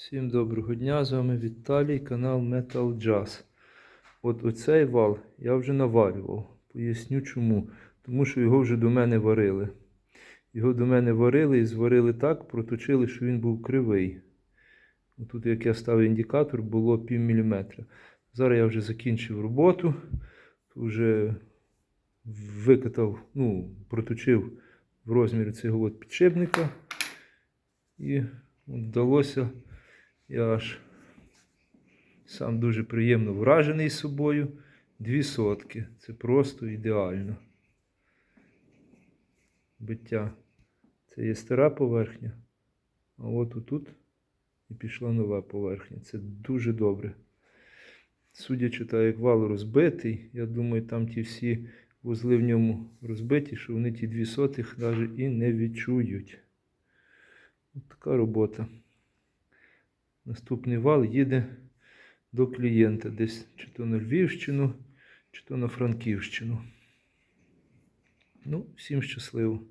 Всім доброго дня, з вами Віталій, канал Metal Jazz. От оцей вал я вже наварював. Поясню чому. Тому що його вже до мене варили. Його до мене варили і зварили так, проточили, що він був кривий. Тут, як я ставив індикатор, було пів міліметра. Зараз я вже закінчив роботу, вже викатав, ну, проточив в розмірі цього от підшипника. І вдалося, я аж сам дуже приємно вражений собою. Дві сотки. Це просто ідеально. Биття. Це є стара поверхня. А от тут і пішла нова поверхня. Це дуже добре. Судячи так, як вал розбитий, я думаю, там ті всі вузли в ньому розбиті, що вони ті дві сотих навіть і не відчують. От така робота. Наступний вал їде до клієнта десь чи то на Львівщину, чи то на Франківщину. Ну, всім щасливо.